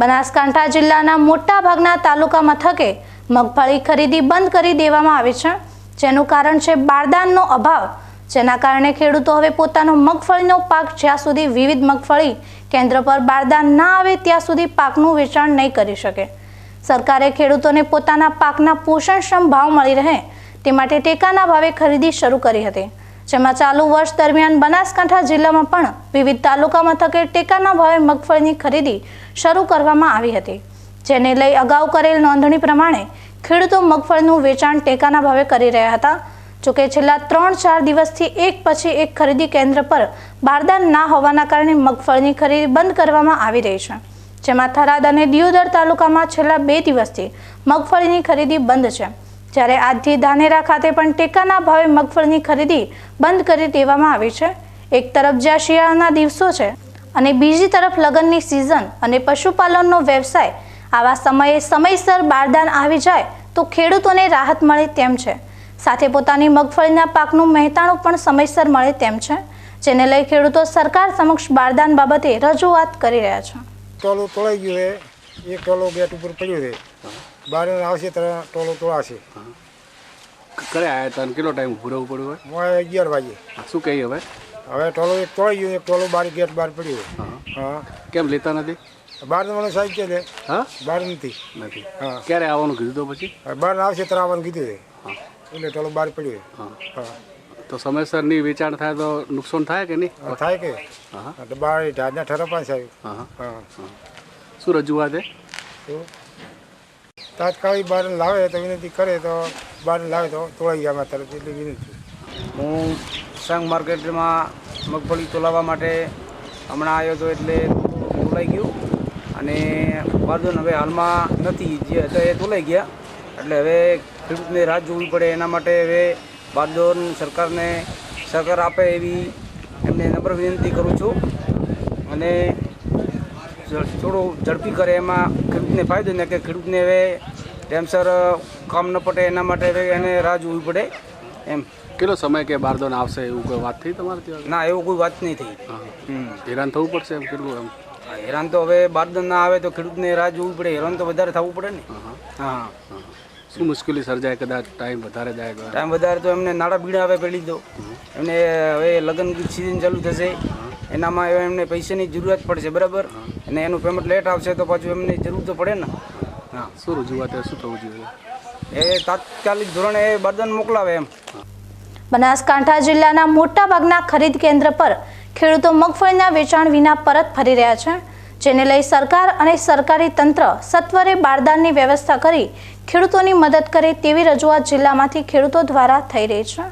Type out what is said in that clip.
બનાસકાંઠા જિલ્લાના મોટા ભાગના તાલુકા મથકે મગફળી ખરીદી બંધ કરી દેવામાં આવી છે. જેનું કારણ છે બારદાનનો અભાવ. જેના કારણે ખેડૂતો હવે પોતાનો મગફળીનો પાક જ્યાં સુધી વિવિધ મગફળી કેન્દ્ર પર બારદાન ના આવે ત્યાં સુધી પાકનું વેચાણ નહીં કરી શકે. સરકારે ખેડૂતોને પોતાના પાકના પોષણક્ષમ ભાવ મળી રહે તે માટે ટેકાના ભાવે ખરીદી શરૂ કરી હતી. જેમાં ચાલુ વર્ષ દરમિયાન બનાસકાંઠા જિલ્લામાં પણ વિવિધ તાલુકા મથકે ટેકાના ભાવે મગફળીની ખરીદી શરૂ કરવામાં આવી હતી. જેને લઈ અગાઉ કરેલ નોંધણી પ્રમાણે ખેડૂતો મગફળીનું વેચાણ ટેકાના ભાવે કરી રહ્યા હતા. જોકે છેલ્લા ત્રણ ચાર દિવસથી એક પછી એક ખરીદી કેન્દ્ર પર બારદાન ના હોવાના કારણે મગફળીની ખરીદી બંધ કરવામાં આવી રહી છે. જેમાં થરાદ અને દિયોદર તાલુકામાં છેલ્લા બે દિવસથી મગફળીની ખરીદી બંધ છે. જ્યારે આજથી ધાનેરા ખાતે પણ ટેકાના ભાવે મગફળીની ખરીદી બંધ કરી દેવામાં આવી છે. એક તરફ જ્યાં શિયાળાના દિવસો છે અને બીજી તરફ લગ્નની સિઝન અને પશુપાલનનો વ્યવસાય. આવા સમયે સમયસર બારદાન આવી જાય તો ખેડૂતોને રાહત મળે તેમ છે. સાથે પોતાની મગફળીના પાકનું મહેતાણું પણ સમયસર મળે તેમ છે, જેને લઈ ખેડૂતો સરકાર સમક્ષ બારદાન બાબતે રજૂઆત કરી રહ્યા છે. ટોલું તોળાઈ ગયું એક ટોલો ગેટ ઉપર પડ્યું છે. બાર આવશે ત્યારે ટોલો તોળાશે કરે આયા તને કેટલો ટાઈમ ઊભું રહેવું પડ્યું હોય? હું અગિયાર વાગે. શું કહીએ હવે? હવે ટોલો એક તોળાઈ ગયો એક ટોલો બાર ગેટ બહાર પડ્યો હા. કેમ લેતા નથી? બાર મને સાહેબ છે. ને હા? બાર નથી. નથી. હા. ક્યારે આવવાનું કીધું તો પછી? બાર આવશે ત્યારે આવવાનું કીધું છે. હા. એટલે ટોલો બહાર પડ્યો હા. હા. તો સમયસરની વેચાણ થાય તો નુકસાન થાય કે નહીં? થાય કે. હા. બાર ઢાજના ઠરપા સાહેબ. હા હા. શું રજૂઆત છે? તાત્કાલિક બાર લાવે તો વિનંતી કરે તો બાર લાવે તો તોળાઈ અમારા તરફ એટલી વિનંતી. હું સંઘ માર્કેટમાં મગફળી તોલાવવા માટે હમણાં આવ્યો હતો એટલે તોલાઈ ગયું. અને બારદોન હવે હાલમાં નથી, જે હતા એ તોલાઈ ગયા. એટલે હવે ખેડૂતને રાહ જોવી પડે, એના માટે હવે બારદોન સરકારને સહકાર આપે એવી એમને નમ્ર વિનંતી કરું છું. અને થોડું ઝડપી કરે એમાં ખેડૂતને ફાયદો ને કે ખેડૂતને હવે ટાઈમસર કામ ન પટે એના માટે એને રાહ જોવી પડે એમ. કેટલો સમય કે બારદોન આવશે એવું કોઈ વાત થઈ તમારે ત્યાં? ના એવું કોઈ વાત નહીં થઈ. હમ. હેરાન થવું પડશે એમ કેટલું એમ? હેરાન તો હવે બારદોન ના આવે તો ખેડૂતને રાહ જોવી પડે હેરાન તો વધારે થવું પડે ને. હા. શું મુશ્કેલી સર્જાય કદાચ? ટાઈમ વધારે જાય ટાઈમ વધારે તો એમને નાડા બીડા આવે પેલી તો. એમને હવે લગ્ન સિઝન ચાલુ થશે. એનામાં એમને પૈસાની જરૂરત પડશે બરાબર? અને એનું પેમેન્ટ લેટ આવશે તો પાછું એમને જરૂર તો પડે ને. હા. શું રજૂઆત શું થવું જોઈએ? એ તાત્કાલિક ધોરણે એ બારદાન મોકલાવે એમ. બનાસકાંઠા જિલ્લાના મોટાભાગના ખરીદ કેન્દ્ર પર ખેડૂતો મગફળીના વેચાણ વિના પરત ફરી રહ્યા છે જેને લઈ સરકાર અને સરકારી તંત્ર સત્વરે બારદાનની વ્યવસ્થા કરી ખેડૂતોની મદદ કરે તેવી રજૂઆત જિલ્લામાંથી ખેડૂતો દ્વારા થઈ રહી છે.